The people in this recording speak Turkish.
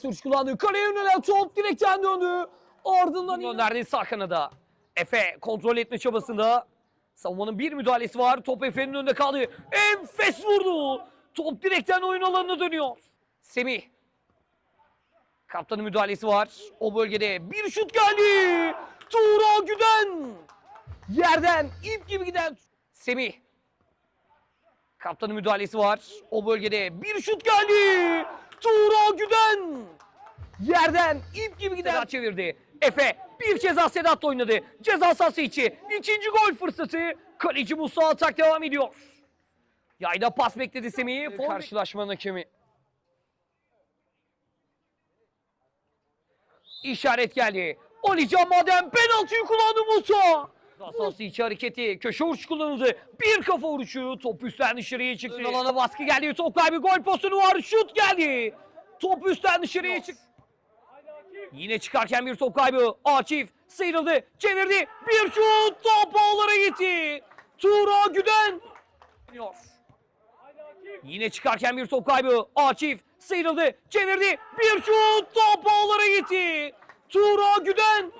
Sürüş kullandı. Kaleye yönelen top direkten döndü. Ardından gönderdi sağ kanada. Efe kontrol etme çabasında. Savunmanın bir müdahalesi var. Top Efe'nin önünde kaldı. Enfes vurdu. Top direkten oyun alanına dönüyor. Semih. Kaptanın müdahalesi var. O bölgede bir şut geldi. Tuğra Güden. Yerden ip gibi giden Semih. Kaptanın müdahalesi var. O bölgede bir şut geldi. Tuğra Güden. Yerden ip gibi giden Sedat çevirdi. Efe bir ceza Sedat'la oynadı. Ceza sahası içi. İkinci gol fırsatı. Kaleci Musa atak devam ediyor. Yayda pas bekledi Semih'i. Karşılaşmanın hakemi. İşaret geldi. Olican Madem penaltıyı kullandı Musa. Sahası içi hareketi. Köşe vuruş kullanıldı. Bir kafa vuruşu. Top üstten dışarıya çıktı. Alana baskı geldi. Top kaybı. Gol pozisyonu var. Şut geldi. Top üstten dışarıya çıktı. Yine çıkarken bir top kaybı. Akif sıyrıldı. Çevirdi. Bir şut. Top ağlara gitti. Tuğra Güden. Yine çıkarken bir top kaybı. Akif sıyrıldı. Çevirdi. Bir şut. Top ağlara gitti. Tuğra Güden.